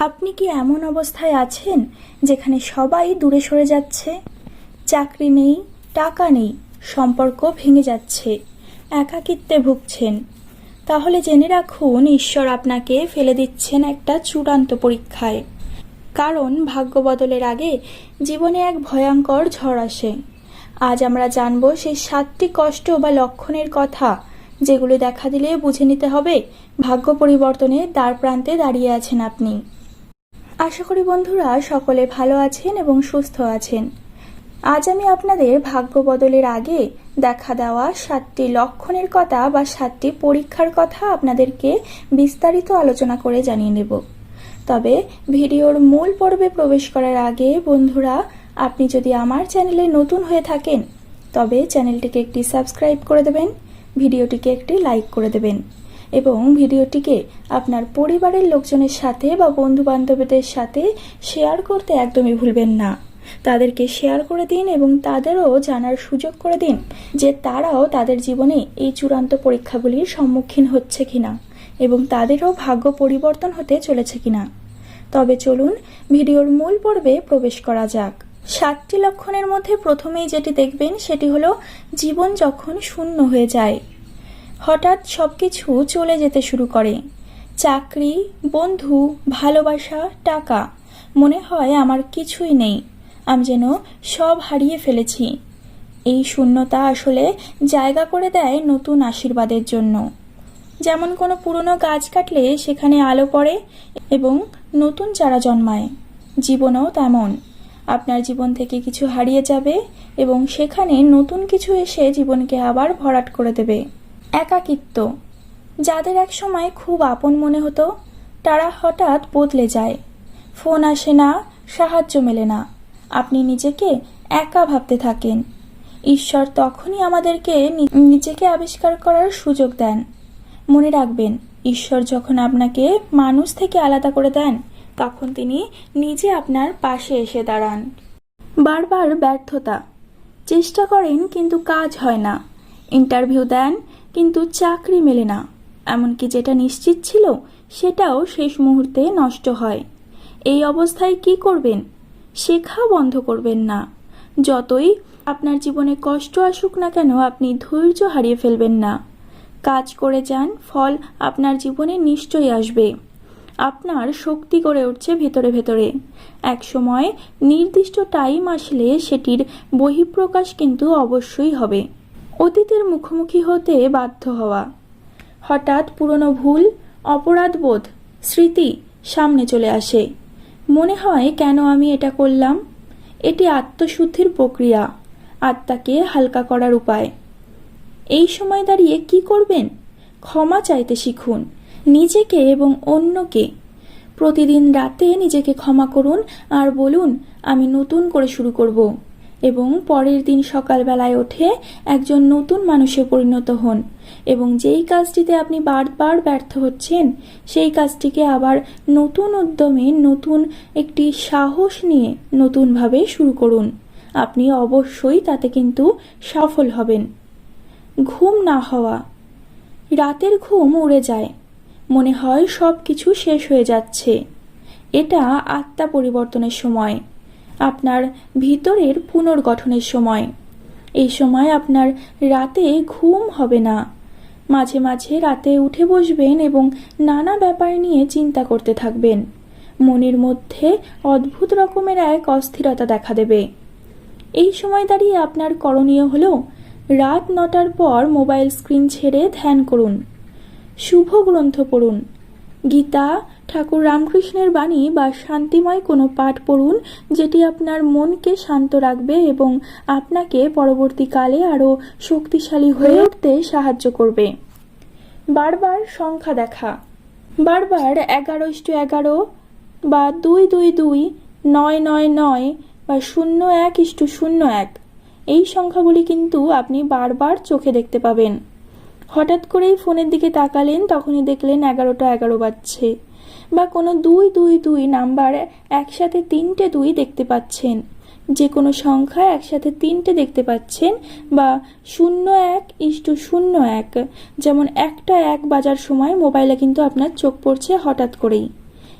আপনি কি এমন অবস্থায় আছেন যেখানে সবাই দূরে সরে যাচ্ছে? চাকরি নেই, টাকা নেই, সম্পর্ক ভেঙে যাচ্ছে, একাকিত্বে ভুগছেন। তাহলে জেনে রাখুন, ঈশ্বর আপনাকে ফেলে দিচ্ছেন একটা চূড়ান্ত পরীক্ষায়। কারণ ভাগ্য বদলের আগে জীবনে এক ভয়ঙ্কর ঝড় আসে। আজ আমরা জানব সেই সাতটি কষ্ট বা লক্ষণের কথা, যেগুলো দেখা দিলে বুঝে নিতে হবে ভাগ্য পরিবর্তনে দ্বার প্রান্তে দাঁড়িয়ে আছেন আপনি। আশা করি বন্ধুরা সকলে ভালো আছেন এবং সুস্থ আছেন। আজ আমি আপনাদের ভাগ্য বদলের আগে দেখা দেওয়া সাতটি লক্ষণের কথা বা সাতটি পরীক্ষার কথা আপনাদেরকে বিস্তারিত আলোচনা করে জানিয়ে নেব। তবে ভিডিওর মূল পর্বে প্রবেশ করার আগে বন্ধুরা, আপনি যদি আমার চ্যানেলে নতুন হয়ে থাকেন, তবে চ্যানেলটিকে একটি সাবস্ক্রাইব করে দেবেন, ভিডিওটিকে একটি লাইক করে দেবেন। এবং ভিডিওটিকে আপনার পরিবারের লোকজনের সাথে বা বন্ধু বান্ধবীদের সাথে শেয়ার করতে একদমই ভুলবেন না। তাদেরকে শেয়ার করে দিন এবং তাদেরও জানার সুযোগ করে দিন যে তারাও তাদের জীবনে এই চূড়ান্ত পরীক্ষাগুলির সম্মুখীন হচ্ছে কিনা এবং তাদেরও ভাগ্য পরিবর্তন হতে চলেছে কিনা। তবে চলুন ভিডিওর মূল পর্বে প্রবেশ করা যাক। সাতটি লক্ষণের মধ্যে প্রথমেই যেটি দেখবেন সেটি হলো জীবন যখন শূন্য হয়ে যায়। হঠাৎ সব কিছু চলে যেতে শুরু করে। চাকরি, বন্ধু, ভালোবাসা, টাকা, মনে হয় আমার কিছুই নেই। আমি যেন সব হারিয়ে ফেলেছি। এই শূন্যতা আসলে জায়গা করে দেয় নতুন আশীর্বাদের জন্য। যেমন কোনো পুরনো গাছ কাটলে সেখানে আলো পড়ে এবং নতুন চারা জন্মায়। জীবনও তেমন। আপনার জীবন থেকে কিছু হারিয়ে যাবে এবং সেখানে নতুন কিছু এসে জীবনকে আবার ভরাট করে দেবে। একাকিত্ব। যাদের এক সময় খুব আপন মনে হতো, তারা হঠাৎ বদলে যায়। ফোন আসে না, সাহায্য মেলে না। আপনি নিজেকে একা ভাবতে থাকেন। ঈশ্বর তখনই আমাদেরকে নিজেকে আবিষ্কার করার সুযোগ দেন। মনে রাখবেন, ঈশ্বর যখন আপনাকে মানুষ থেকে আলাদা করে দেন, তখন তিনি নিজে আপনার পাশে এসে দাঁড়ান। বারবার ব্যর্থতা। চেষ্টা করেন কিন্তু কাজ হয় না। ইন্টারভিউ দেন কিন্তু চাকরি মেলে না। এমনকি যেটা নিশ্চিত ছিল, সেটাও শেষ মুহূর্তে নষ্ট হয়। এই অবস্থায় কি করবেন? শেখা বন্ধ করবেন না। যতই আপনার জীবনে কষ্ট আসুক না কেন, আপনি ধৈর্য হারিয়ে ফেলবেন না। কাজ করে যান, ফল আপনার জীবনে নিশ্চয়ই আসবে। আপনার শক্তি গড়ে উঠছে ভেতরে ভেতরে। একসময় নির্দিষ্ট টাইম আসলে সেটির বহিঃপ্রকাশ কিন্তু অবশ্যই হবে। অতীতের মুখোমুখি হতে বাধ্য হওয়া। হঠাৎ পুরনো ভুল, অপরাধবোধ, স্মৃতি সামনে চলে আসে। মনে হয়, কেন আমি এটা করলাম? এটি আত্মশুদ্ধির প্রক্রিয়া, আত্মাকে হালকা করার উপায়। এই সময় দাঁড়িয়ে কি করবেন? ক্ষমা চাইতে শিখুন, নিজেকে এবং অন্যকে। প্রতিদিন রাতে নিজেকে ক্ষমা করুন আর বলুন, আমি নতুন করে শুরু করব। এবং পরের দিন সকালবেলায় উঠে একজন নতুন মানুষে পরিণত হন এবং যেই কাজটিতে আপনি বারবার ব্যর্থ হচ্ছেন, সেই কাজটিকে আবার নতুন উদ্যমে নতুন একটি সাহস নিয়ে নতুনভাবে শুরু করুন। আপনি অবশ্যই তাতে কিন্তু সফল হবেন। ঘুম না হওয়া। রাতের ঘুম উড়ে যায়। মনে হয় সব কিছু শেষ হয়ে যাচ্ছে। এটা আত্মা পরিবর্তনের সময়। আপনার ভিতরের পুনর্গঠনের সময়। এই সময় আপনার রাতে ঘুম হবে না। মাঝে মাঝে রাতে উঠে বসবেন এবং নানা ব্যাপার নিয়ে চিন্তা করতে থাকবেন। মনের মধ্যে অদ্ভুত রকমের এক অস্থিরতা দেখা দেবে। এই সময় দাঁড়িয়ে আপনার করণীয় হলো রাত নটার পর মোবাইল স্ক্রিন ছেড়ে ধ্যান করুন। শুভ গ্রন্থ পড়ুন। গীতা, ঠাকুর রামকৃষ্ণের বাণী বা শান্তিময় কোনো পাঠ পড়ুন, যেটি আপনার মনকে শান্ত রাখবে এবং আপনাকে পরবর্তীকালে আরও শক্তিশালী হয়ে উঠতে সাহায্য করবে। বারবার সংখ্যা দেখা। বারবার এগারো ইস্টু এগারো বা দুই দুই দুই নয় নয় নয় বা শূন্য এক ইস্টু শূন্য এক। এই সংখ্যাগুলি কিন্তু আপনি বারবার চোখে দেখতে পাবেন। হঠাৎ করেই ফোনের দিকে তাকালেন, তখনই দেখলেন এগারোটা এগারো বাজছে। বা কোনো দুই দুই দুই নাম্বার একসাথে তিনটে দুই দেখতে পাচ্ছেন। যে কোনো সংখ্যা একসাথে তিনটে দেখতে পাচ্ছেন বা শূন্য এক ইস্টু শূন্য এক। যেমন একটা এক বাজার সময় মোবাইলে কিন্তু আপনার চোখ পড়ছে হঠাৎ করেই।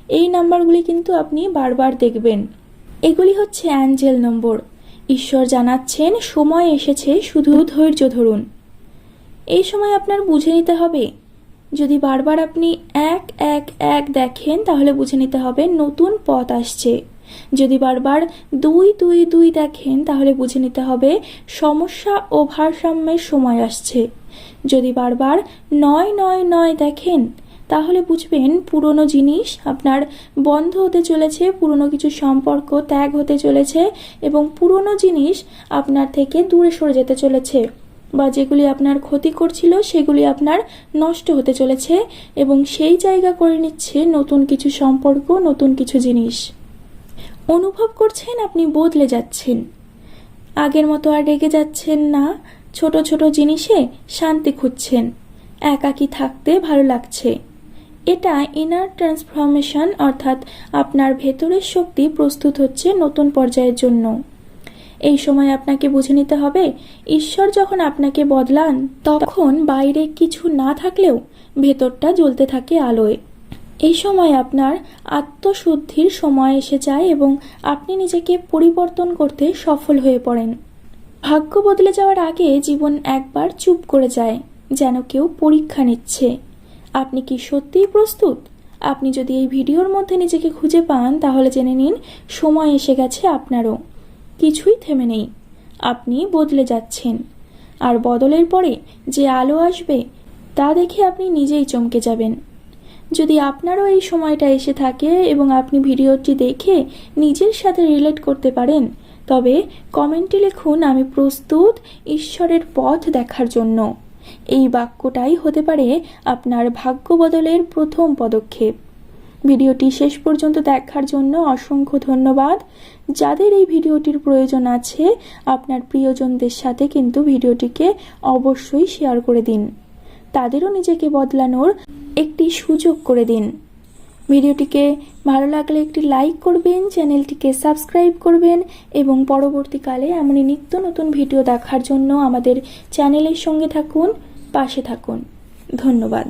এই নাম্বারগুলি কিন্তু আপনি বারবার দেখবেন। এগুলি হচ্ছে অ্যাঞ্জেল নম্বর। ঈশ্বর জানাচ্ছেন, সময় এসেছে, শুধু ধৈর্য ধরুন। এই সময় আপনার বুঝে নিতে হবে। যদি বারবার আপনি এক এক এক দেখেন, তাহলে বুঝে নিতে হবে নতুন পথ আসছে। যদি বারবার দুই দুই দুই দেখেন, তাহলে বুঝে নিতে হবে সমস্যা ও ভারসাম্যের সময় আসছে। যদি বারবার নয় নয় নয় দেখেন, তাহলে বুঝবেন পুরনো জিনিস আপনার বন্ধ হতে চলেছে, পুরনো কিছু সম্পর্ক ত্যাগ হতে চলেছে এবং পুরনো জিনিস আপনার থেকে দূরে সরে যেতে চলেছে। বা যেগুলি আপনার ক্ষতি করছিল, সেগুলি আপনার নষ্ট হতে চলেছে এবং সেই জায়গা করে নিচ্ছে নতুন কিছু সম্পর্ক, নতুন কিছু জিনিস। অনুভব করছেন আপনি বদলে যাচ্ছেন। আগের মতো আর রেগে যাচ্ছেন না। ছোট ছোট জিনিসে শান্তি খুঁজছেন। একাকী থাকতে ভালো লাগছে। এটা ইনার ট্রান্সফরমেশন অর্থাৎ আপনার ভেতরের শক্তি প্রস্তুত হচ্ছে নতুন পর্যায়ের জন্য। এই সময় আপনাকে বুঝে নিতে হবে, ঈশ্বর যখন আপনাকে বদলান, তখন বাইরে কিছু না থাকলেও ভেতরটা জ্বলতে থাকে আলোয়। এই সময় আপনার আত্মশুদ্ধির সময় এসে যায় এবং আপনি নিজেকে পরিবর্তন করতে সফল হয়ে পড়েন। ভাগ্য বদলে যাওয়ার আগে জীবন একবার চুপ করে যায়, যেন কেউ পরীক্ষা নিচ্ছে। আপনি কি সত্যিই প্রস্তুত? আপনি যদি এই ভিডিওর মধ্যে নিজেকে খুঁজে পান, তাহলে জেনে নিন, সময় এসে গেছে আপনারও। কিছুই থেমে নেই। আপনি বদলে যাচ্ছেন। আর বদলের পরে যে আলো আসবে, তা দেখে আপনি নিজেই চমকে যাবেন। যদি আপনারও এই সময়টা এসে থাকে এবং আপনি ভিডিওটি দেখে নিজের সাথে রিলেট করতে পারেন, তবে কমেন্টে লিখুন, আমি প্রস্তুত ঈশ্বরের পথ দেখার জন্য। এই বাক্যটাই হতে পারে আপনার ভাগ্য বদলের প্রথম পদক্ষেপ। ভিডিওটি শেষ পর্যন্ত দেখার জন্য অসংখ্য ধন্যবাদ। যাদের এই ভিডিওটির প্রয়োজন আছে, আপনার প্রিয়জনদের সাথে কিন্তু ভিডিওটিকে অবশ্যই শেয়ার করে দিন। তাদেরও নিজেকে বদলানোর একটি সুযোগ করে দিন। ভিডিওটিকে ভালো লাগলে একটি লাইক করবেন, চ্যানেলটিকে সাবস্ক্রাইব করবেন এবং পরবর্তীকালে এমনই নিত্য নতুন ভিডিও দেখার জন্য আমাদের চ্যানেলের সঙ্গে থাকুন, পাশে থাকুন। ধন্যবাদ।